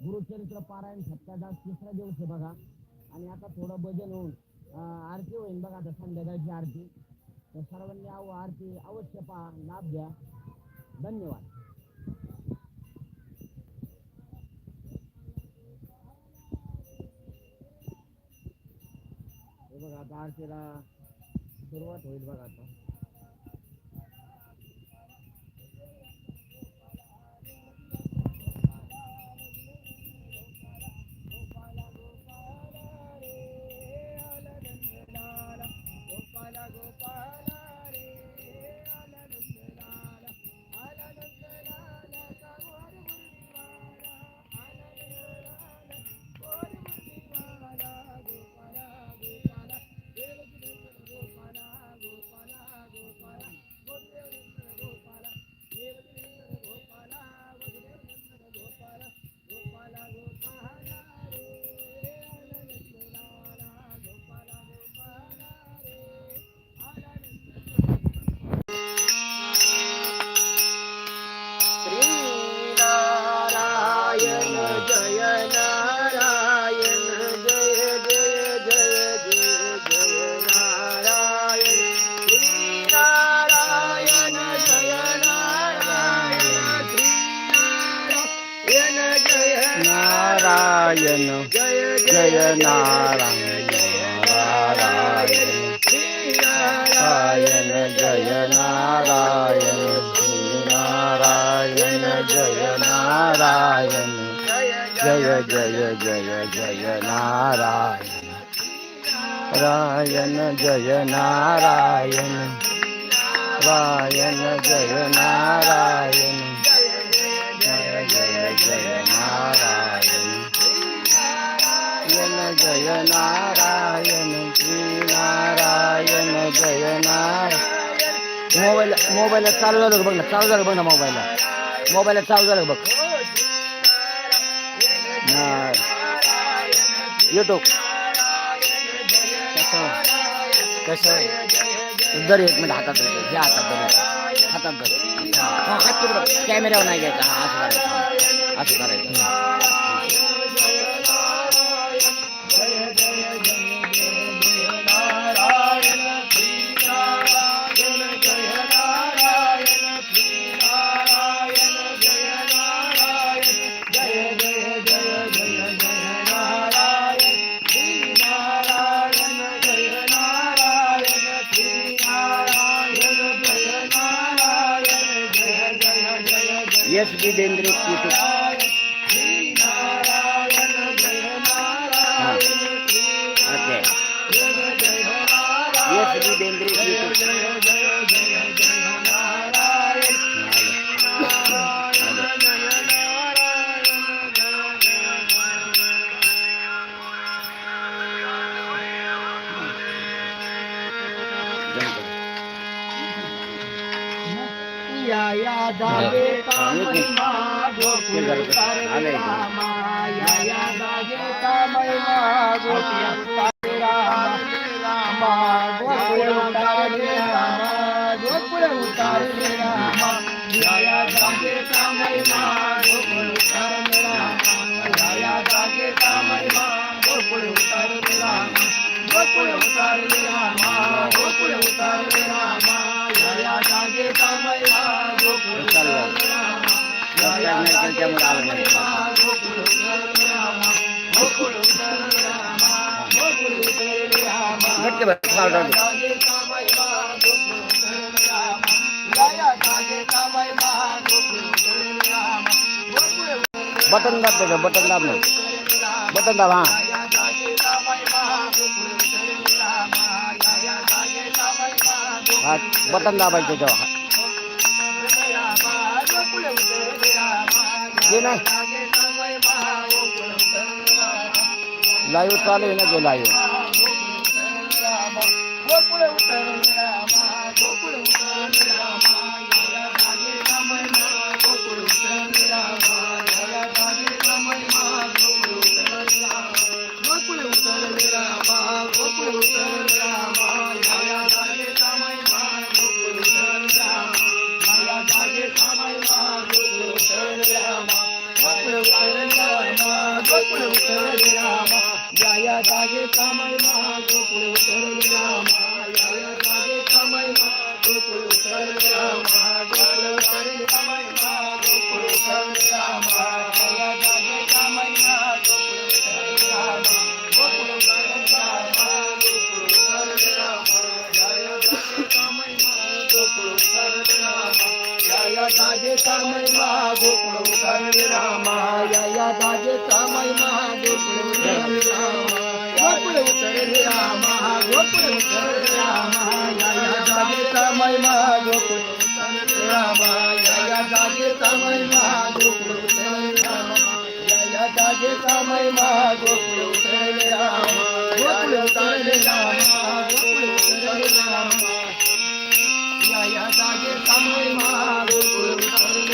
गुरुचरित्र पारायण सत्यादास तिसरा दिवस आहे बघा. आणि आता थोडं भजन होऊन आरती होईल बघा आता संध्याकाळची आरती. तर सर्वांनी आव आरती अवश्य पहा लाभ घ्या. धन्यवाद. हे बघा आता आरतीला सुरुवात होईल बघा आता. नारायण नारायण नारायण जय नारायण नारायण जय नारायण जय जय जय जय नारायण रायण जय नारायण रायण जय नारायण जय जय जय नारायण नारायण जय नारायण श्री नारायण जय नारायण मोबाईल मोबाईलला चालू झालं बघ ना? चालू झालं बघ ना मोबाईलला. मोबाईलला चालू झालं बघ? युट्यूब कसं कसं जर एक मिनिट हातात धर. घ्या हातात धर. हातात धर. हात कॅमेऱ्यावर नाही घ्यायचा. हा असं करायचं. असं करायचं. rhododendron ito. जागे का महिमा गोकुळ. तारे रामा या जागे का महिमा गोकुळ तारे रामा गोकुळ उतारे रामा गोकुळ उतारे रामा या या जागे का महिमा गोकुळ उतारे रामा या या जागे का महिमा गोकुळ उतारे रामा गोकुळ उतारे त्यामुळे आलं बटन दाब त्याचं बटन दाब. नाही बटन दाब हा बटन दाबायचं त्याच्यावर ते नाही लाईव्ह चालू आहे ना ते लाईव्ह गोकुळ उतरले रामा या या जागेचा महिमा गोकुळ उतरले रामा या या गोकुळ रामा गोकुळ गोकुळ जागेचा महिमा गोकुळ उतरले रामा या या जागेचा महिमा गोकुळ उतरले रामा गोकुळ उतरले रामा गोकुळ उतरले रामा या या जागेचा महिमा गोकुळ उतरले रामा या या जागेचा महिमा गोकुळ उतरले रामा या या जागेचा महिमा गोकुळ उतरले रामा गोकुळ उतरले रामा गोकुळ उतरले रामा या या जागेचा महिमा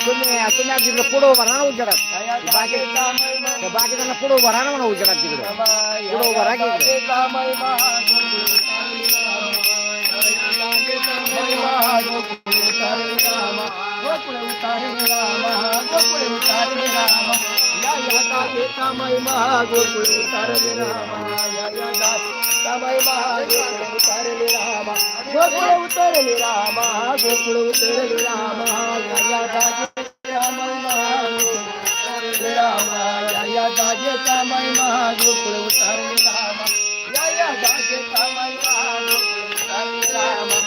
तुम्ही तुम्ही तिकडे पुढं उभा राहा ना उजेडात बाकी त्या बाकीच्यांना पुढं उभा राहा ना म्हणा उजेडात तिकडे पुढं उभा राहा की इकडे. उतरले रामा। गोकुळ उतरले रामा या जागेचा महिमा उतरले रामा या या जागेचा महिमा गोकुळ उतरले रामा। या या जागेचा महिमा गोकुळ उतरले रामा।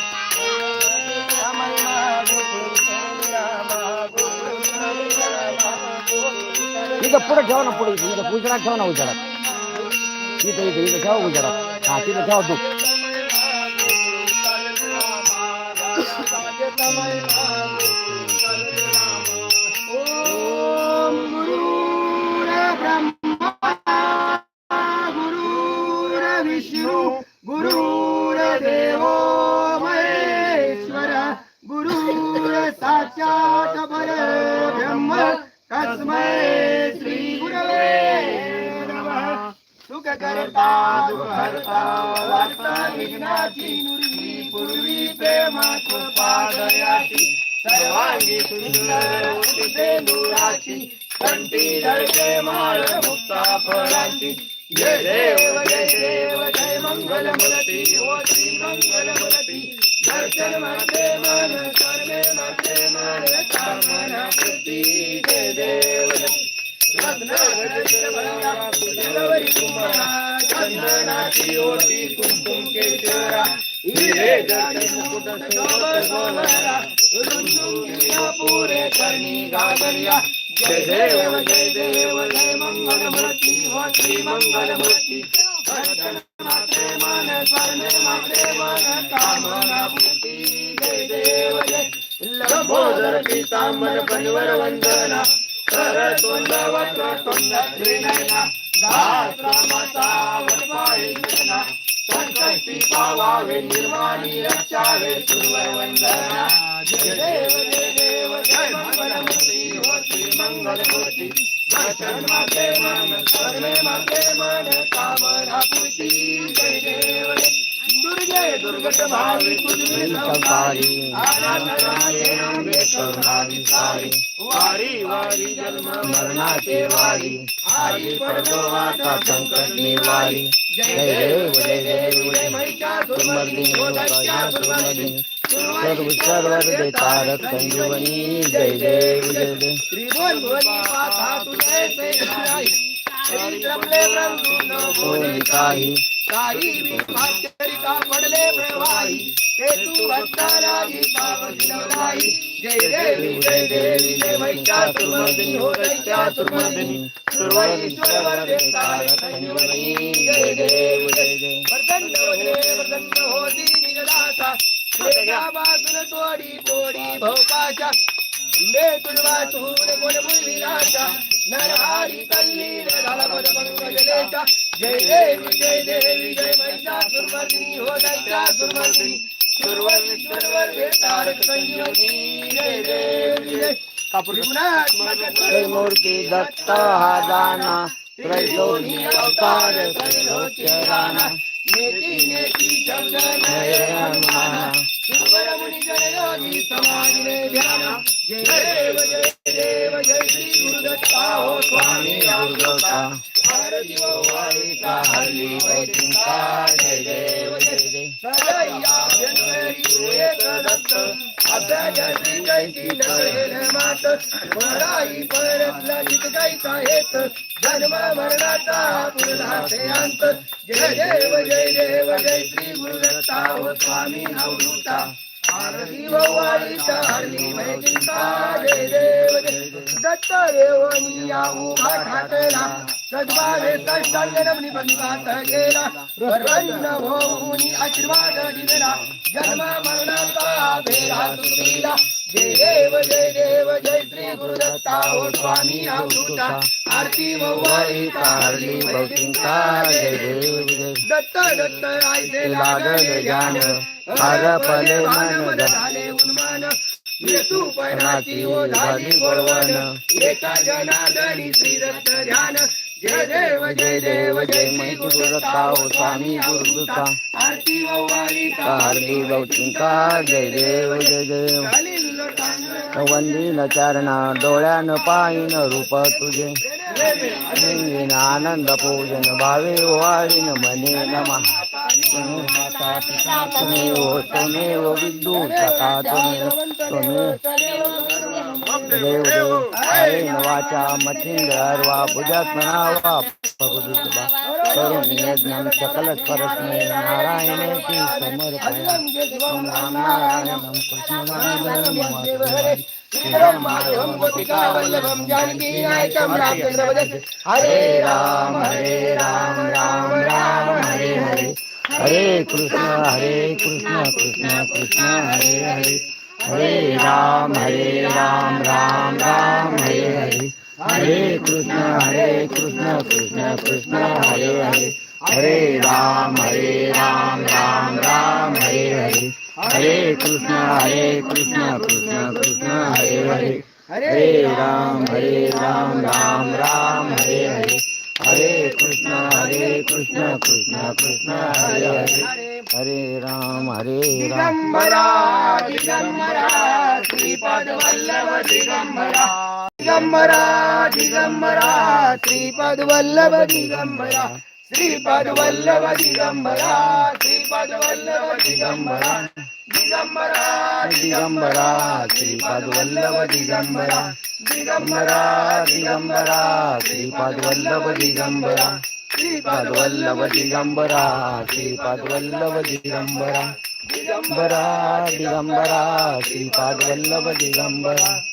या महिमा गोकुळ उतरले रामा। गोकुळ उतरले रामा। गोकुळ उतरले इथं पुढे ठेवा ना पुढे इथं इथं उजेडात ठेवा ना उजेडात इथं इथं इथं ठेवा उजेडात हा तिथं ठेवा तू. सुख करता दुःख हरता वार्ता विघ्नाची नुरवी पूर्वी प्रेमात पादयाची सर्वांगी सुंदर उठते दुराची कंठी धरते माळ मुक्ता फळाची. जय देव जय देव जय मंगल मूर्ती हो श्री मंगल मूर्ती दर्शन माते मन सर्वे माते मन कामना पूर्ती जय देव. रत्नावरी कुमारा चंदनाची ओटी कुंकुम केशरा हिरे मुकुट पुरे करणी गागरिया जय देव जय देव जय मंगल मूर्ती हो श्री मंगल मूर्ती माते मन स्वर्णे माते मन कामना पूर्ती जय देव जय लंबोदर पीतांबर बनवर वंदना कर तोंड संकष्टी पावावे निर्माणी रक्षावे सुरवर वंदना जय देव जय देव जय मंगल मूर्ती हो दर्शन माते मन सर्वे माते मन कामना पूर्ती जय देव दुर्गे दुर्गट भावी तुझी करुणा विसारी वारी वारी जन्म मरणाचे वारी आई आता संकट निवारी जय देव जय देव जय महिषासुरमर्दिनी हो दक्षासुरमर्दिनी सर्व सर्व तारक संजीवनी जय देव जय देव त्रिभुवन ध्वनी पाथा तुझे से काही काही विभाचरिता पडले प्रवाही ते तू भक्तालाही पाप शिलवलाई जय देवी जय देवी जय महिषासुरमर्दिनी हो दैत्यासुरमर्दिनी सर्वईश्वर वरदे तारक संजीवनी जय देव जय जय वर्धन वगैरे वर्धन होती निजदासा. वेगा बाजून तोडी पोडी भोकाशा मे तुझवा सूर कोण विलासा. नरहारी तल्लीन झाला पद मंगलेशा जय देवी जय देवी जय महिषासुरमर्दिनी हो दैत्यासुरमर्दिनी सुरवर संजीवनी जय देवी जय त्रिगुणात्मक मूर्ती दत्त हा दाना त्रैलोकी अवतार त्रैलोक्य राणा. नेती नेती शब्द जय हनुमाना. सुरवर मुनी जय योगी समाधिने ध्यान. जय देव जय देव जय श्री गुरुदत्ता. हो स्वामी दुर्गा जय देव जय देव जय श्री गुरुदत्ता हो स्वामी अवधूता। आरती वाळीचा हरली मैत्रिका जय देव जय दत्त देवनी उभा ठाकला सद्भावे साष्टांग रमणी गेला आशीर्वाद दिला मरणाचा जय देव जय देव जय श्री गुरुदत्ता हो स्वामी अवधूता आरती जय देव जय दत्त दत्त आयसे लागले ज्ञान। हरपले मन झाले उन्मान। ओ झाली एका श्री ध्यान। जय देव जय देव जय स्वामी आरती लौकिका जय देव जय देव वंदीन चरणा डोळ्यान पाहिन रूप तुझे। लिंगीन आनंद पूजन भावे वाळीन मने नमा तुम्ही हो तुम्ही हो विद्यू सका तुम्ही तुम्ही देव देव ऐन वाचा मच्छिंद्रवा भुजात नावा पगुदुबा यज्ञम सकल परस्मे समर्पया राम नारायणं कृष्णनामं हरे राम हरे राम राम राम हरे हरे हरे कृष्ण हरे कृष्ण कृष्ण कृष्ण हरे हरे हरे राम हरे राम राम राम हरे हरे हरे कृष्ण हरे कृष्ण कृष्ण कृष्ण हरे हरे। हरे राम हरे राम राम राम हरे हरे। हरे कृष्ण हरे कृष्ण कृष्ण कृष्ण हरे हरे। हरे राम हरे राम राम राम हरे हरे। हरे कृष्ण हरे कृष्ण कृष्ण कृष्ण हरे हरे। हरे राम हरे राम। दिगंबरा दिगंबरा श्रीपद वल्लभ दिगंबरा। दिगंबरा दिगंबरा श्रीपद वल्लभ दिगंबरा श्रीपद वल्लभ दिगंबरा श्रीपद वल्लभ दिगंबरा दिगंबरा दिगंबरा श्रीपाद वल्लभ दिगंबरा दिगंबरा दिगंबरा श्रीपाद वल्लभ दिगंबरा श्रीपाद वल्लभ दिगंबरा श्रीपाद वल्लभ दिगंबरा दिगंबरा दिगंबरा श्रीपाद वल्लभ दिगंबरा।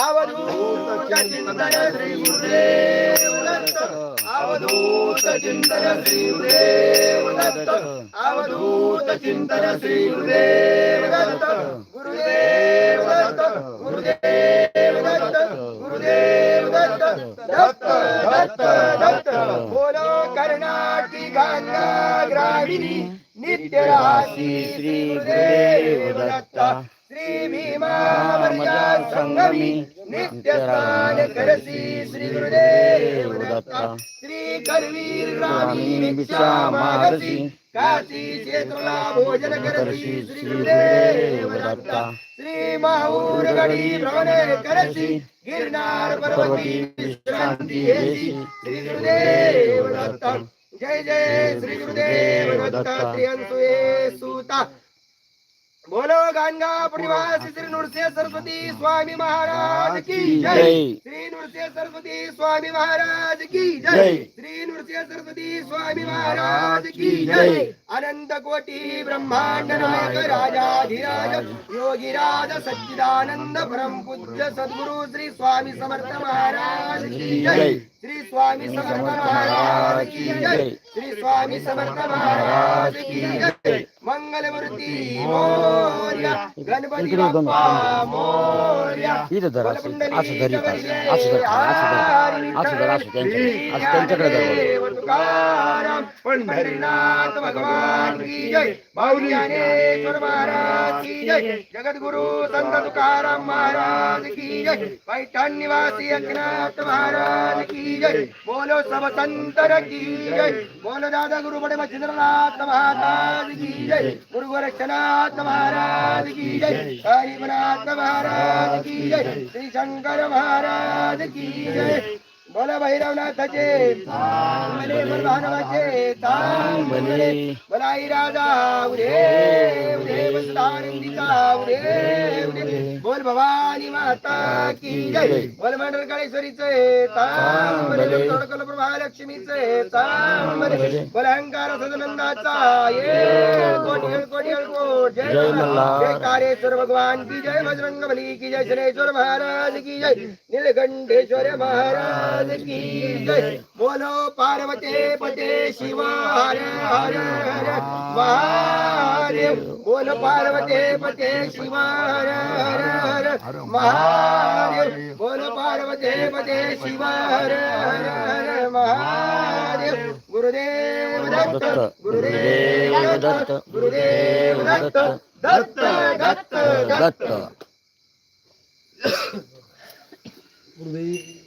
अवधूत चिंतन श्री गुरुदेव अवधूत चिंतन श्री गुरुदेव अवधूत चिंतन श्री दत्त दत्त दत्त बोलो ग्रामिणी नित्य श्री गुरुदेव श्री भीमा संगमी नित्य स्नान करसी श्री गुरुदेव दत्ता श्री करवीर रामी भिक्षा मागसी काशी क्षेत्रला भोजन करसी श्री गुरुदेव दत्ता श्री माहूर गडी भ्रमणे करसी गिरनार पर्वती विश्रांती श्री गुरुदेव दत्ता जय जय श्री गुरुदेव दत्त त्रियंसुये सुता। बोलो गंगा परिवार श्री नृसिंह सरस्वती स्वामी महाराज की जय. श्री नृसिंह सरस्वती स्वामी महाराज की जय. श्री नृसिंह सरस्वती स्वामी महाराज की जय. अनंत कोटी ब्रह्मांड नायक राजाधिराज योगीराज सच्चिदानंद परम पूज्य सद्गुरु श्री स्वामी समर्थ महाराज की जय. श्री स्वामी समर्थ महाराज की जय. श्री स्वामी समर्थ महाराज की जय. मंगलमूर्ती मोर्या. गणपती. बाप्पा मोर्या. इथं धर असं असं धर इथं असं असं धर असं धर असं धर असं त्यांच्याकडे असं त्यांच्याकडे धर. पंढरीनाथ भगवान की जय. माऊली ज्ञानेश्वर महाराज की जय. जगद्गुरु संत तुकाराम महाराज की जय. पैठण निवासी एकनाथ महाराज की जय. बोलो सब संतर की जय. बोलो दादा गुरु बड़े मच्छिंद्रनाथ महाराज की जय. गुरु गोरक्षनाथ महाराज की जय. गरीबनाथ महाराज की जय. श्री शंकर महाराज की जय. बोला भैरवनाथाचे तांबले बलभानवाचे तांबले बलाई राजा उरे उरे बसदानंदीचा उरे उरे। बोल भवानी माता की जय। बोल मंडळकाळेश्वरीचे तांबले तोडकल प्रभालक्ष्मीचे तांबले बोल अहंकार सदनंदाचा ये कोटी कोटी कोट। जय जय कारेश्वर भगवान की जय बजरंग बली की जय शनेश्वर महाराज की जय। नीलकंठेश्वर महाराज की जय. बोलो पार्वती पते शिव हर हर हर महादेव. बोलो पार्वती पते शिव हर हर हर महादेव. बोलो पार्वती पते शिव हर हर हर महादेव. गुरुदेव दत्त गुरुदेव दत्त गुरुदेव दत्त दत्त दत्त दत्त. गुरुदेव